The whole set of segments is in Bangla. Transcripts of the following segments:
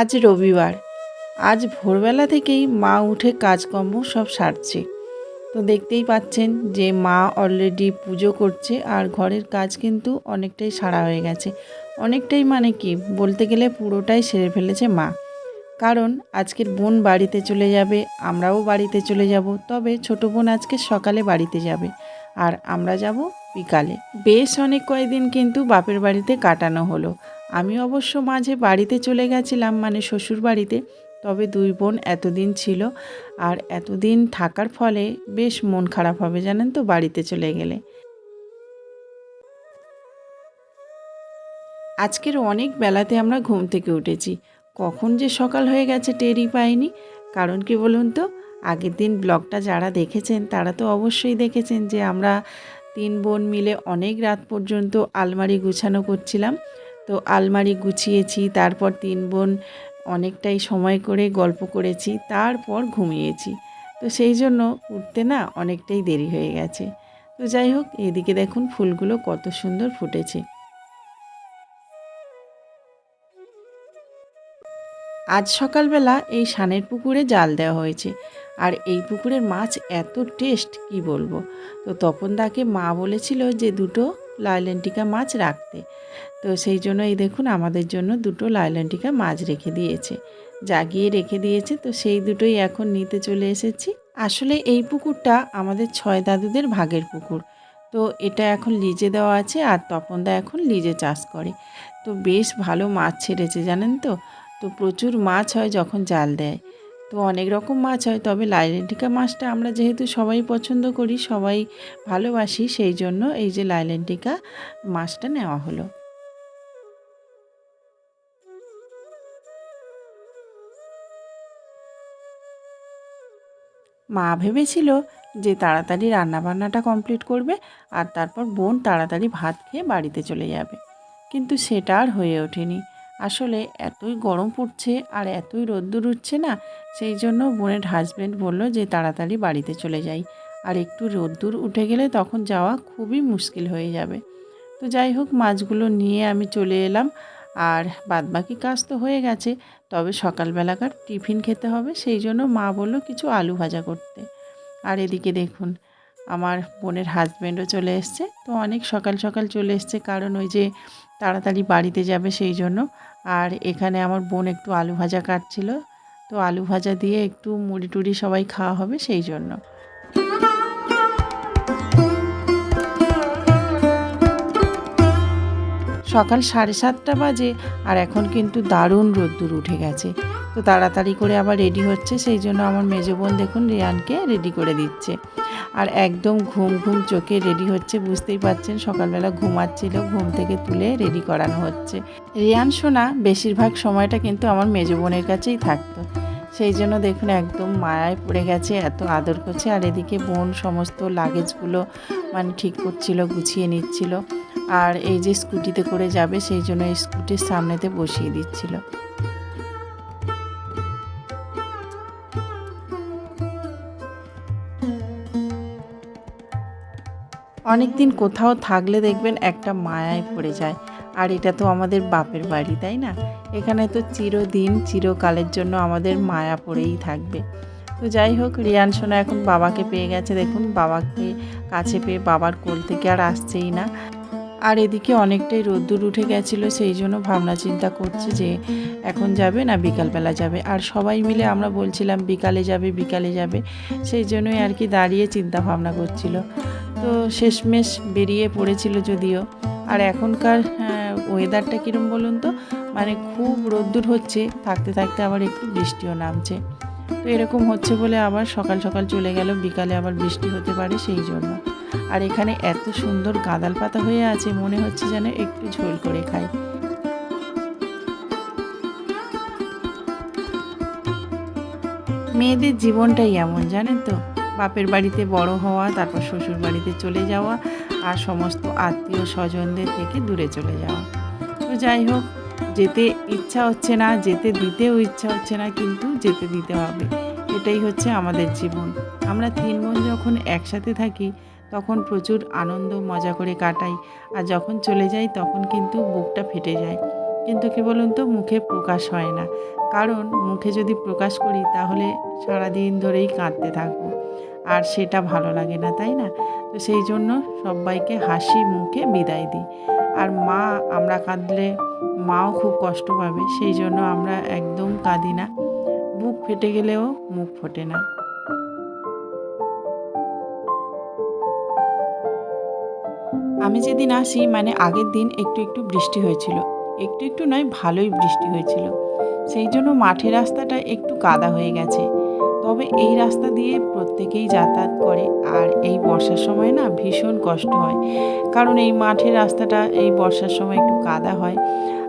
আজ রবিবার। আজ ভোরবেলা থেকেই মা উঠে কাজকর্ম সব সারছে। তো দেখতেই পাচ্ছেন যে মা অলরেডি পুজো করছে আর ঘরের কাজ কিন্তু অনেকটাই সারা হয়ে গেছে। অনেকটাই মানে কি, বলতে গেলে পুরোটাই সেরে ফেলেছে মা। কারণ আজকের বোন বাড়িতে চলে যাবে, আমরাও বাড়িতে চলে যাব, তবে ছোট বোন আজকে সকালে বাড়িতে যাবে আর আমরা যাব বিকালে। বেশ অনেক কয়েকদিন কিন্তু বাপের বাড়িতে কাটানো হলো। আমি অবশ্য মাঝে বাড়িতে চলে গেছিলাম মানে শ্বশুর বাড়িতে তবে দুই বোন এতদিন ছিল আর এতদিন থাকার ফলে বেশ মন খারাপ হবে, জানেন তো, বাড়িতে চলে গেলে। আজকের অনেক বেলাতে আমরা ঘুম থেকে উঠেছি। কখন যে সকাল হয়ে গেছে টেরই পাইনি। কারণ কি বলুন তো, আগের দিন ব্লগটা যারা দেখেছেন, তারা তো অবশ্যই দেখেছেন যে আমরা তিন বোন মিলে অনেক রাত পর্যন্ত আলমারি গুছানো করছিলাম। তো আলমারি গুছিয়েছি, তারপর তিন বোন অনেকটাই সময় করে গল্প করেছি, তারপর ঘুমিয়েছি। তো সেই জন্য উঠতে না অনেকটাই দেরি হয়ে গেছে। তো যাই হোক, এদিকে দেখুন ফুলগুলো কত সুন্দর ফুটেছে। আজ সকালবেলা এই সানের পুকুরে জাল দেওয়া হয়েছে। আর এই পুকুরের মাছ এত টেস্ট, কি বলব? তো তপনদাকে মা বলেছিল যে দুটো লাইলেন্টিকা মাছ রাখতে। তো সেই জন্য এই দেখুন আমাদের জন্য দুটো লাইলেন্টিকা মাছ রেখে দিয়েছে। জাগিয়ে রেখে দিয়েছে, তো সেই দুটোই এখন নিতে চলে এসেছি। আসলে এই পুকুরটা আমাদের ছয় দাদুদের ভাগের পুকুর। তো এটা এখন লিজে দেওয়া আছে আর তপনদা এখন লিজে চাষ করে। তো বেশ ভালো মাছ ছেড়েছে জানেন তো? তো প্রচুর মাছ হয় যখন জাল দেয়। তো অনেক রকম মাছ হয়, তবে লাইলেন্টিকা মাছটা আমরা যেহেতু সবাই পছন্দ করি, সবাই ভালোবাসি, সেই জন্য এই যে লাইলেন্টিকা মাছটা নেওয়া হলো। মা ভেবেছিল যে তাড়াতাড়ি রান্নাবান্নাটা কমপ্লিট করবে আর তারপর বোন তাড়াতাড়ি ভাত খেয়ে বাড়িতে চলে যাবে। কিন্তু সেটা আর হয়ে ওঠেনি। আসলে এতই গরম পড়ছে আর এতই রোদ্দুর উঠছে না, সেই জন্য বোনের হাজব্যান্ড বলল যে তাড়াতাড়ি বাড়িতে চলে যাই। আর একটু রোদ্দুর উঠে গেলে তখন যাওয়া খুবই মুশকিল হয়ে যাবে। তো যাই হোক, মাছগুলো নিয়ে আমি চলে এলাম। আর বাদবাকি কাজ তো হয়ে গেছে, তবে সকালবেলাকার টিফিন খেতে হবে, সেই জন্য মা বলল কিছু আলু ভাজা করতে। আর এদিকে দেখুন, আমার বোনের হাজব্যান্ডও চলে এসছে। তো অনেক সকাল সকাল চলে এসছে, কারণ ওই যে তাড়াতাড়ি বাড়িতে যাবে সেই জন্য। আর এখানে আমার বোন একটু আলু ভাজা কাটছিল। তো আলু ভাজা দিয়ে একটু মুড়ি টুড়ি সবাই খাওয়া হবে সেই জন্য। সকাল সাড়ে সাতটা বাজে আর এখন কিন্তু দারুণ রোদ্দুর উঠে গেছে। তো তাড়াতাড়ি করে আবার রেডি হচ্ছে, সেই জন্য আমার মেজো বোন দেখুন রিয়ানকে রেডি করে দিচ্ছে। আর একদম ঘুম ঘুম চোখে রেডি হচ্ছে, বুঝতেই পারছেন সকালবেলা ঘুমাচ্ছিল, ঘুম থেকে তুলে রেডি করানো হচ্ছে। রিয়ান সোনা বেশিরভাগ সময়টা কিন্তু আমার মেজো বোনের কাছেই থাকতো। সেই জন্য দেখুন একদম মায়ায় পড়ে গেছে, এত আদর করছে, আর এদিকে বোন সমস্ত লাগেজগুলো মানে ঠিক করছিল, গুছিয়ে নিচ্ছিল। আর এই যে স্কুটিতে করে যাবে, সেই জন্য স্কুটির সামনেতে বসিয়ে দিচ্ছিল। অনেক দিন কোথাও থাকলে দেখবেন একটা মায়ায় পড়ে যায়। আর এটা তো আমাদের বাপের বাড়ি, তাই না? এখানে তো চিরদিন, চিরকালের জন্য আমাদের মায়া পড়েই থাকবে। তো যাই হোক, রিয়ান সোনা এখন বাবাকে পেয়ে গেছে। দেখুন, বাবাকে কাছে পেয়ে বাবার কোল থেকে আর আসছেই না। আর এদিকে অনেকটাই রোদ্দুর উঠে গেছিল, সেই জন্য ভাবনা চিন্তা করছে যে এখন যাবে না বিকালবেলা যাবে। আর সবাই মিলে আমরা বলছিলাম বিকালে যাবে বিকালে যাবে, সেই জন্যই আর কি দাঁড়িয়ে চিন্তা ভাবনা করছিল। তো শেষমেশ বেরিয়ে পড়েছিল যদিও। আর এখনকার ওয়েদারটা কীরম বলুন তো? মানে খুব রোদ্দুর হচ্ছে, থাকতে থাকতে আবার একটু বৃষ্টিও নামছে। তো এরকম হচ্ছে বলে আবার সকাল সকাল চলে গেল, বিকালে আবার বৃষ্টি হতে পারে সেই জন্য। আর এখানে এত সুন্দর গাঁদাল পাতা হয়ে আছে, মনে হচ্ছে যেন একটু ঝোল করে খাই। মেয়েদের জীবনটাই এমন, জানেন তো? বাপের বাড়িতে বড় হওয়া, তারপর শ্বশুর বাড়িতে চলে যাওয়া আর সমস্ত আত্মীয় স্বজনদের থেকে দূরে চলে যাওয়া। তো যাই হোক, যেতে ইচ্ছা হচ্ছে না, যেতে দিতেও ইচ্ছা হচ্ছে না, কিন্তু যেতে দিতে হবে। এটাই হচ্ছে আমাদের জীবন। আমরা তিন বোন যখন একসাথে থাকি তখন প্রচুর আনন্দ, মজা করে কাটাই। আর যখন চলে যাই, তখন কিন্তু বুকটা ফেটে যায়। কিন্তু কি বলুন তো মুখে প্রকাশ হয় না। কারণ, মুখে যদি প্রকাশ করি, তাহলে সারাদিন ধরেই কাঁদতে থাকব। আর সেটা ভালো লাগে না, তাই না? তো সেই জন্য সবাইকে হাসি মুখে বিদায় দিই। আর মা, আমরা কাঁদলে মাও খুব কষ্ট পাবে। সেই জন্য আমরা একদম কাঁদি না। বুক ফেটে গেলেও মুখ ফোটে না। আমি যেদিন আসি মানে আগের দিন একটু একটু বৃষ্টি হয়েছিল। একটু একটু নয়, ভালোই বৃষ্টি হয়েছিল। সেই জন্য মাঠের রাস্তাটা একটু কাদা হয়ে গেছে। তবে এই রাস্তা দিয়ে প্রত্যেকেই যাতায়াত করে, আর এই বর্ষার সময় না ভীষণ কষ্ট হয়। কারণ এই মাঠের রাস্তাটা এই বর্ষার সময় একটু কাদা হয়,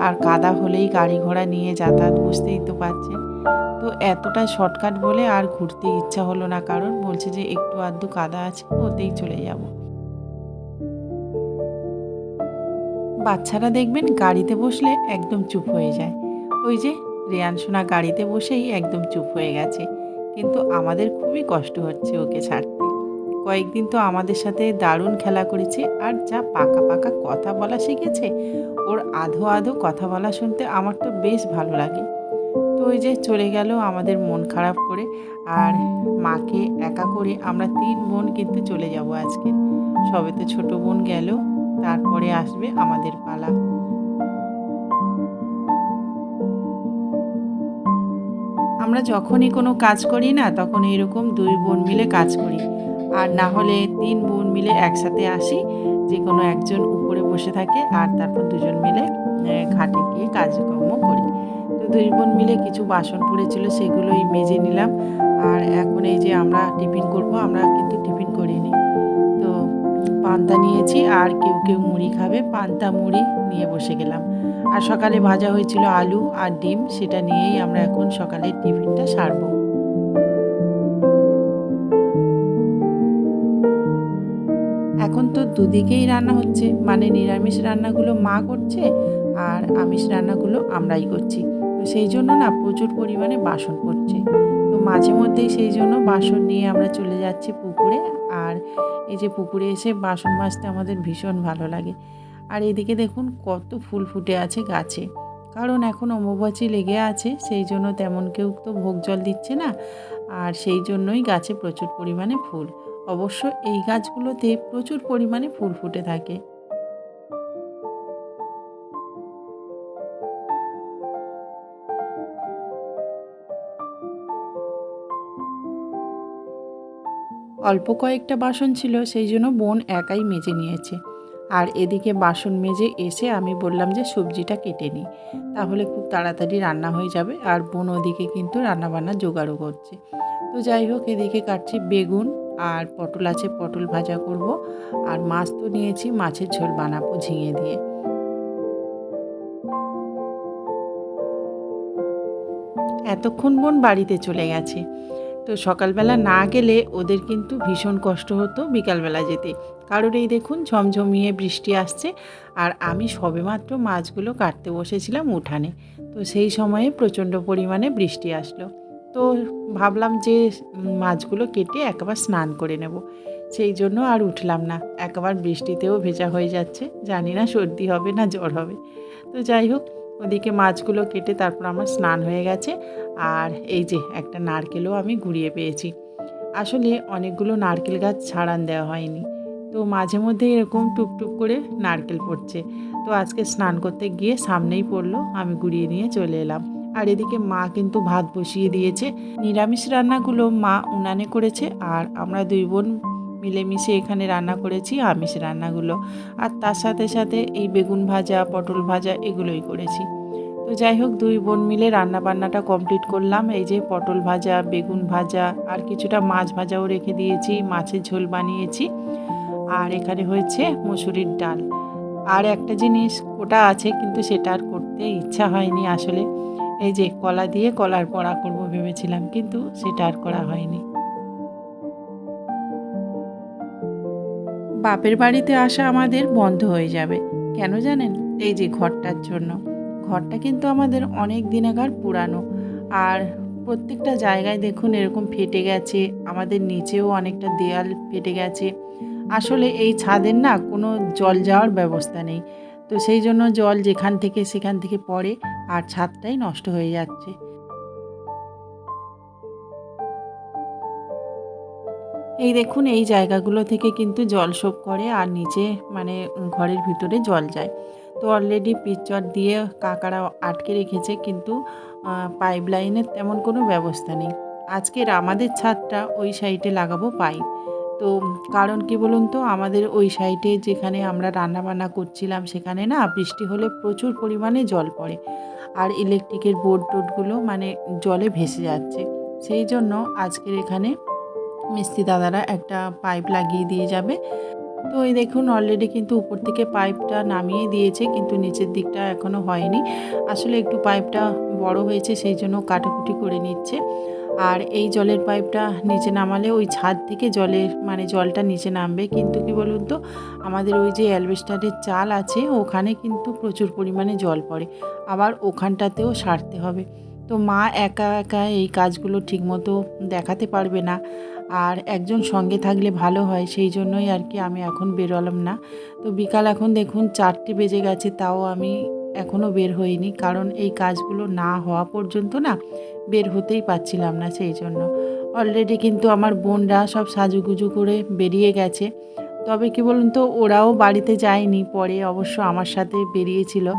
আর কাদা হলেই গাড়ি ঘোড়া নিয়ে যাতায়াত বুঝতেই তো পারছেন। তো এতটা শর্টকাট বলে আর ঘুরতে ইচ্ছা হলো না কারণ, বলছে যে একটু আধটু কাদা আছে ওতেই চলে যাব। বাচ্চারা দেখবেন গাড়িতে বসলে একদম চুপ হয়ে যায়। ওই যে রেয়ান সোনা গাড়িতে বসেই একদম চুপ হয়ে গেছে। কিন্তু আমাদের খুবই কষ্ট হচ্ছে ওকে ছাড়তে। কয়েকদিন তো আমাদের সাথে দারুণ খেলা করেছে আর যা পাকা পাকা কথা বলা শিখেছে, ওর আধো আধো কথা বলা শুনতে আমার তো বেশ ভালো লাগে। তো ওই যে চলে গেল আমাদের মন খারাপ করে আর মাকে একা করে আমরা তিন বোন কিন্তু চলে যাব আজকে। সবে তো ছোট বোন গেল তারপরে আসবে আমাদের পালা। আমরা যখনই কোনো কাজ করি না, তখন এরকম দুই বোন মিলে কাজ করি। আর না হলে তিন বোন মিলে একসাথে আসি, যে কোনো একজন উপরে বসে থাকে আর তারপর দুজন মিলে ঘাটে গিয়ে কাজকর্ম করি। তো দুই বোন মিলে কিছু বাসন পড়েছিল, সেগুলোই মেজে নিলাম। আর এখন এই যে আমরা টিফিন করব, আমরা কিন্তু টিফিন করিনি। পান্তা নিয়েছি আর কেউ কেউ মুড়ি খাবে। পান্তা মুড়ি নিয়ে বসে গেলাম। আর সকালে ভাজা হয়েছিল আলু আর ডিম, সেটা নিয়েই আমরা এখন সকালের টিফিনটা সারবো। এখন তো দুদিকেই রান্না হচ্ছে। মানে নিরামিষ রান্নাগুলো মা করছে আর আমিষ রান্নাগুলো আমরাই করছি। সেই জন্য না প্রচুর পরিমাণে বাসন পড়ছে। মাঝে মধ্যেই সেই জন্য বাসন নিয়ে আমরা চলে যাচ্ছি পুকুরে। আর এই যে পুকুরে এসে বাসন মাজতে আমাদের ভীষণ ভালো লাগে। আর এদিকে দেখুন কত ফুল ফুটে আছে গাছে। কারণ এখন অম্বুবাচী লেগে আছে, সেই জন্য তেমন কেউ তো ভোগ জল দিচ্ছে না। আর সেই জন্যই গাছে প্রচুর পরিমাণে ফুল। অবশ্য এই গাছগুলোতে প্রচুর পরিমাণে ফুল ফুটে থাকে। অল্প কয়েকটা বাসন ছিল, সেই জন্য বোন একাই মেজে নিয়েছে। আর এদিকে বাসন মেজে এসে আমি বললাম যে, সবজিটা কেটে নিই তাহলে খুব তাড়াতাড়ি রান্না হয়ে যাবে। আর বোন ওদিকে কিন্তু রান্নাবান্না জোগাড়ও করছে। তো যাই হোক, এদিকে কাটছি বেগুন আর পটল আছে, পটল ভাজা করব। আর মাছ তো নিয়েছি, মাছের ঝোল বানাবো ঝিঙে দিয়ে। এতক্ষণ বোন বাড়িতে চলে গেছে। তো সকালবেলা না গেলে ওদের কিন্তু ভীষণ কষ্ট হতো বিকালবেলা যেতে। কারণ এই দেখুন ঝমঝমিয়ে বৃষ্টি আসছে আর আমি সবেমাত্র মাছগুলো কাটতে বসেছিলাম উঠানে। তো সেই সময়ে প্রচণ্ড পরিমাণে বৃষ্টি আসলো। তো ভাবলাম যে মাছগুলো কেটে একবার স্নান করে নেব। সেই জন্য আর উঠলাম না। একবার বৃষ্টিতেও ভেজা হয়ে যাচ্ছে। জানি না সর্দি হবে না জ্বর হবে। তো যাই হোক ওদিকে মাছগুলো কেটে তারপর আমার স্নান হয়ে গেছে। আর এই যে একটা নারকেলও আমি ঘুরিয়ে পেয়েছি। আসলে অনেকগুলো নারকেল গাছ ছাড়ান দেওয়া হয়নি। তো মাঝে মধ্যে এরকম টুকটুক করে নারকেল পড়ছে। তো আজকে স্নান করতে গিয়ে সামনেই পড়ল, আমি ঘুরিয়ে নিয়ে চলে এলাম। আর এদিকে মা কিন্তু ভাত বসিয়ে দিয়েছে। নিরামিষ রান্নাগুলো মা উনানে করেছে আর আমরা দুই বোন মিলেমিশে এখানে রান্না করেছি, আমিষ রান্নাগুলো। আর তার সাথে সাথে এই বেগুন ভাজা, পটল ভাজা এগুলোই করেছি। তো যাই হোক, দুই বোন মিলে রান্না বান্নাটা কমপ্লিট করলাম। এই যে পটল ভাজা, বেগুন ভাজা, আর কিছুটা মাছ ভাজাও রেখে দিয়েছি, মাছের ঝোল বানিয়েছি। আর এখানে হয়েছে মুসুরির ডাল। আর একটা জিনিস কোটা আছে, কিন্তু সেটা আর করতে ইচ্ছা হয়নি আসলে। এই যে কলা দিয়ে কলার বড়া করব ভেবেছিলাম, কিন্তু সেটা আর করা হয়নি। বাপের বাড়িতে আসা আমাদের বন্ধ হয়ে যাবে। কেন জানেন? এই যে ঘরটার জন্য। ঘরটা কিন্তু আমাদের অনেক দিনাকার পুরানো। আর প্রত্যেকটা জায়গায় দেখুন এরকম ফেটে গেছে। আমাদের নিচেও অনেকটা দেয়াল ফেটে গেছে। আসলে এই ছাদের না কোনো জল যাওয়ার ব্যবস্থা নেই। তো সেই জন্য জল যেখান থেকে সেখান থেকে পড়ে আর ছাদটাই নষ্ট হয়ে যাচ্ছে। এই দেখুন, এই জায়গাগুলো থেকে কিন্তু জল শোপ করে আর নিচে মানে ঘরের ভিতরে জল যায়। তো অলরেডি পিচর দিয়ে কাকারা আটকে রেখেছে, কিন্তু পাইপ লাইনের তেমন কোনো ব্যবস্থা নেই। আজকের আমাদের ছাদটা ওই সাইডে লাগাবো পাইপ তো কারণ কি বলুন তো, আমাদের ওই সাইডে যেখানে আমরা রান্না বান্না করছিলাম, সেখানে না বৃষ্টি হলে প্রচুর পরিমাণে জল পড়ে। আর ইলেকট্রিকের বোর্ড টোডগুলো মানে জলে ভেসে যাচ্ছে। সেই জন্য আজকের এখানে মিস্ত্রি দাদারা একটা পাইপ লাগিয়ে দিয়ে যাবে। তো এই দেখুন অলরেডি কিন্তু উপর থেকে পাইপটা নামিয়ে দিয়েছে, কিন্তু নিচের দিকটা এখনও হয়নি। আসলে একটু পাইপটা বড় হয়েছে, সেই জন্য কাটাকুটি করে নিচ্ছে। আর এই জলের পাইপটা নিচে নামালে ওই ছাদ থেকে জলের মানে জলটা নিচে নামবে। কিন্তু কি বলুন তো, আমাদের ওই যে অ্যালবেস্টারের চাল আছে, ওখানে কিন্তু প্রচুর পরিমাণে জল পড়ে। আবার ওখানটাতেও সারতে হবে। তো মা একা একা এই কাজগুলো ঠিকমতো দেখাতে পারবে না। আর একজন সঙ্গে থাকলে ভালো হয়, সেই জন্যই আর কি আমি এখন বেরোলাম না। তো বিকাল এখন দেখুন চারটে বেজে গেছে, তাও আমি এখনও বের হইনি, কারণ এই কাজগুলো না হওয়া পর্যন্ত না বের হতেই পারছিলাম না সেই জন্য। অলরেডি কিন্তু আমার বোনরা সব সাজুগুজু করে বেরিয়ে গেছে। তবে কি বলুন তো, ওরাও বাড়িতে যায়নি, পরে অবশ্য আমার সাথে বেরিয়েছিল।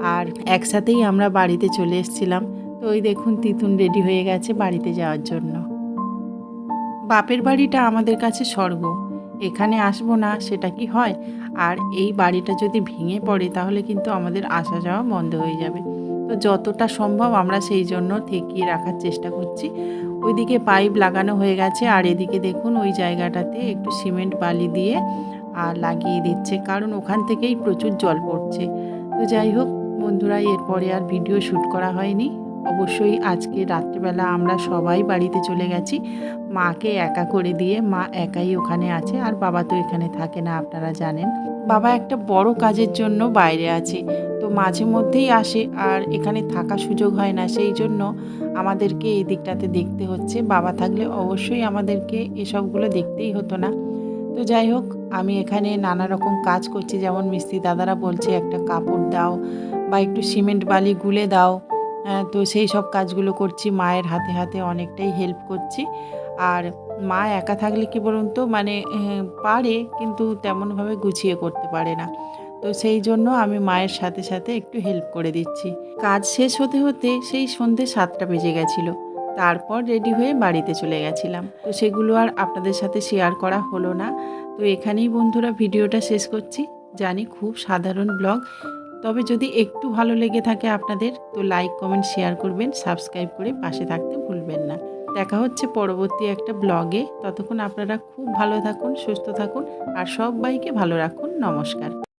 আর একসাথেই আমরা বাড়িতে চলে এসেছিলাম। তো ওই দেখুন তিতুন রেডি হয়ে গেছে বাড়িতে যাওয়ার জন্য। বাপের বাড়িটা আমাদের কাছে স্বর্গ। এখানে আসব না, সেটা কি হয়? আর এই বাড়িটা যদি ভেঙে পড়ে, তাহলে কিন্তু আমাদের আসা যাওয়া বন্ধ হয়ে যাবে। তো যতটা সম্ভব আমরা সেই জন্য ঠেকিয়ে রাখার চেষ্টা করছি। ওইদিকে পাইপ লাগানো হয়ে গেছে, আর এদিকে দেখুন ওই জায়গাটাতে একটু সিমেন্ট বালি দিয়ে আর লাগিয়ে দিচ্ছে। কারণ ওখান থেকেই প্রচুর জল পড়ছে। তো যাই হোক, বন্ধুরা, এরপরে আর ভিডিও শ্যুট করা হয়নি। অবশ্যই আজকে রাত্রিবেলা আমরা সবাই বাড়িতে চলে গেছি। মাকে একা করে দিয়ে মা একাই ওখানে আছে আর বাবা তো এখানে থাকে না, আপনারা জানেন। বাবা একটা বড় কাজের জন্য বাইরে আছে, তো মাঝে মধ্যেই আসে আর এখানে থাকা সুযোগ হয় না। সেই জন্য আমাদেরকে এই দিকটাতে দেখতে হচ্ছে। বাবা থাকলে অবশ্যই আমাদেরকে এসবগুলো দেখতেই হতো না। তো যাই হোক, আমি এখানে নানা রকম কাজ করছি। যেমন মিস্ত্রি দাদারা বলছে, একটা কাপড় দাও বা একটু সিমেন্ট বালি গুলে দাও। তো সেই সব কাজগুলো করছি। মায়ের হাতে হাতে অনেকটাই হেল্প করছি। আর মা একা থাকলে কি বলুন তো মানে পারে, কিন্তু তেমনভাবে গুছিয়ে করতে পারে না। তো সেই জন্য আমি মায়ের সাথে সাথে একটু হেল্প করে দিচ্ছি। কাজ শেষ হতে হতে সেই সন্ধে সাতটা বেজে গেছিল। তারপর রেডি হয়ে বাড়িতে চলে গেছিলাম। তো সেগুলো আর আপনাদের সাথে শেয়ার করা হলো না। তো এখানেই বন্ধুরা ভিডিওটা শেষ করছি। জানি খুব সাধারণ ব্লগ তবে যদি একটু ভালো লেগে থাকে আপনাদের, তো লাইক কমেন্ট শেয়ার করবেন সাবস্ক্রাইব করে পাশে থাকতে ভুলবেন না। দেখা হচ্ছে পরবর্তী একটা ব্লগে ততক্ষণ আপনারা খুব ভালো থাকুন, সুস্থ থাকুন, আর সব বাইকে ভালো রাখুন। নমস্কার।